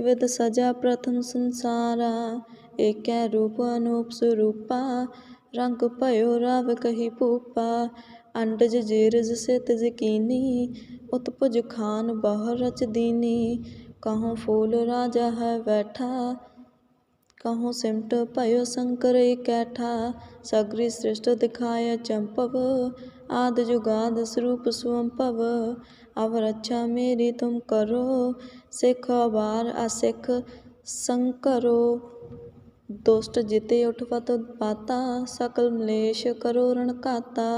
with सजा प्रथम संसारा एक रूप अनूप स्वरूपा रंग भयो राव कही भूपा अंडज जेरज सित जकीनी उत्पुज खान बहु रच दीनी कहूँ फूल राजा है बैठा कहूँ सिमट भयो शंकर कैठा सगरी सृष्ट दिखाय चंपव आद जुगाद स्वरूप स्वंपव अब रक्षा मेरी तुम करो सिख बार असिख संकरो दुष्ट जिते उठवत पाता सकल मलेश करो रण काता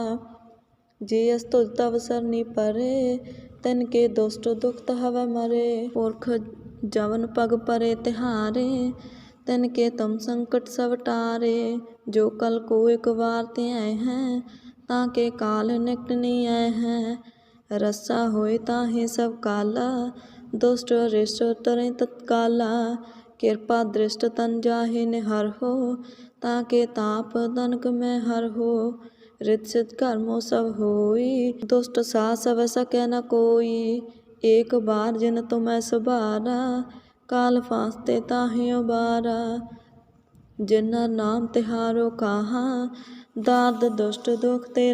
जे अस्तुज तव सरनी परे तिन के दुष्ट दुखत हव मरे पुरख जवन पग परे तिहारे तिन के तुम संकट सब टारे जो कल को एक बार त्याय हैं ताके काल निकट नहीं आए हैं रस्सा होए ताहे सब काला दुष्ट रिष्ट तरे तत्काला कृपा दृष्ट तन जाहे निहर हो ताके ताप तनक में हर हो रित सिद्ध कर्मो सब होई दुष्ट सा सब सके न कोई एक बार जिन तुम सुबारा काल फांसते ताहे उबारा जिन्ना नाम तिहारो कहा दाद दुष्ट दुख ते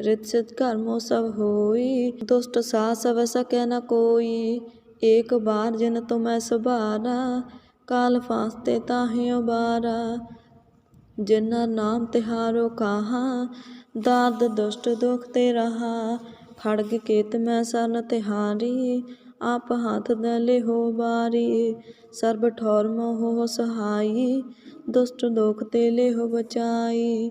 सिद्ध कर्मो सब होई दुष्ट सा सब सके न कोई एक बार जिन तुम्हें सुबारा काल फांसते ताहे उबारा जिन्ना नाम तिहारो कहा दाद दुष्ट दुख ते रहा खड़ग केत मैं सन तिहारी आप हाथ दले हो बारी सर्ब ठौर मोह सहाई ਦੁਸ਼ਟ ਦੋਖ ਤੇ ਲਿਹੁ ਬਚਾਈ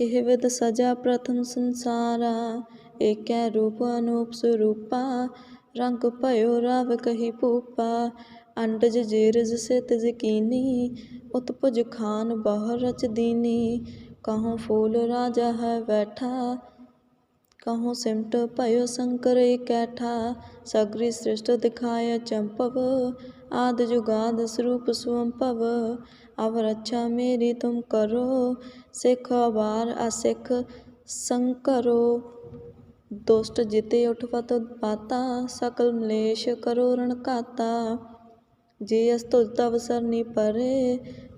કહેવત ਸਜਾ ਪ੍ਰਥਮ ਸੰਸਾਰਾ એકે રૂપ અનુપ સ્વરૂપા રંગ ભયો રાવ કહી પૂપા ਅੰਡਜ ਜੇਰਜ ਸਿਤ ਜਕੀਨੀ, ਉਤਪੁਜ ਖਾਨ ਬਾਹਰ ਰਚ ਦੀਨੀ ਕਹਉ ਫੂਲ ਰਾਜਾ ਹੈ ਬੈਠਾ ਕਹਉ ਸਿਮਟ ਭਇਓ ਸੰਕਰ ਇਕੈਠਾ, ਸਗਰੀ ਸ੍ਰਿਸ਼ਟ ਦਿਖਾਇ ਚੰਪਵ, ਆਦ ਜੁਗਾਦ ਸਰੂਪ ਸੁਅੰਭਵ अब रक्षा मेरी तुम करो सिख अबार असिख संकरो दुष्ट जिते उठवत पाता सकल मलेश करो रण काता जे अस्तु तव सरनी परे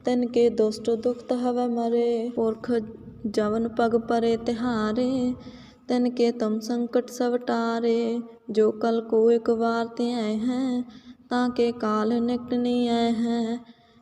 तिन के दुष्ट दुखत हव मरे पुरख जवन पग परे तिहारे तिन के तुम संकट सब टारे जो कल को एक बार ते आए हैं ताके काल निकट नहीं आए हैं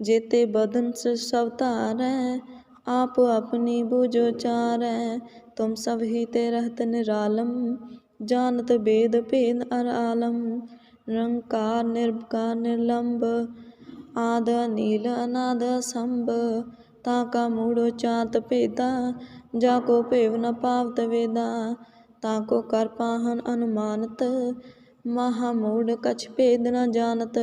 जेते बदन से सब तारै आप अपनी बुझो चारै तुम सब ही ते रहत निरालम जानत वेद भेद अर आलम निरंकार निर्विकार निर्लंब आद नील अनाद संभ ताका मूढ़ो चात भेदा जाको भेव न पावत वेदा ताको कर पाहन अनुमानत महामूढ़ कछ भेद न जानत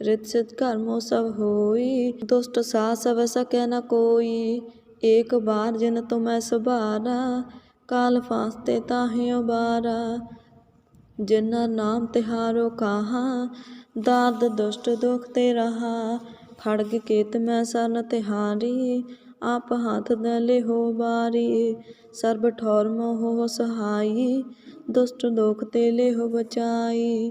रित सिद्ध कर्मो सब होई दुष्ट सा सब सके न कोई एक बार जिन तुम्हें सुबारा काल फास्ते ताहे उबारा जिन्ना नाम तिहारो कहा दाद दुष्ट दुख ते रहा खड़ग केत मैं सन तिहारी आप हाथ दले हो बारी ਸਰਬ ਠੌਰ ਮੋਹ ਸਹਾਈ ਦੁਸ਼ਟ ਦੋਖ ਤੇ ਲੈ ਹੋ ਬਚਾਈ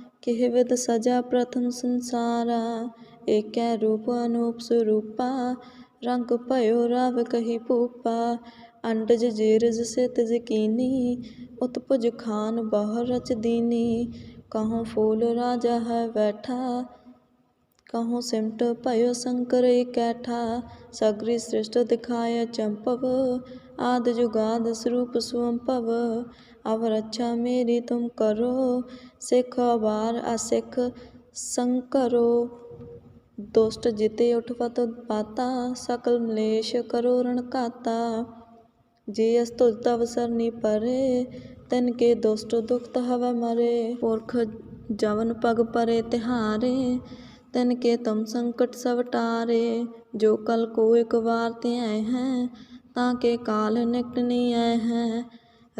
કહેવત સજા પ્રથમ સંસારા એકે રૂપ અનુપ સ્વરૂપા રંગ ભયો રાવ કહી પૂપા અંડજ જીરજ સિત જકીની ઉતપુજ ખાન બહર રચ દીની કહો ફૂલ રાજા હૈ બેઠા કહો સિમટ ભયો શંકર કૈઠા સગરી સૃષ્ટ દિખાય ચંપવ આદ જુગાદ સ્વરૂપ સ્વંપવ अब रक्षा मेरी तुम करो सिख बार असिख संकरो दुष्ट जिते उठवत पाता सकल मलेश करो रण काता जे अस्तुत अवसर नी परे तिन के दुष्ट दुखत हव मरे पुरख जवन पग परे तिहारे तिन के तुम संकट सब टारे जो कल को एक बार ते आए हैं ताके काल निकट नहीं आए हैं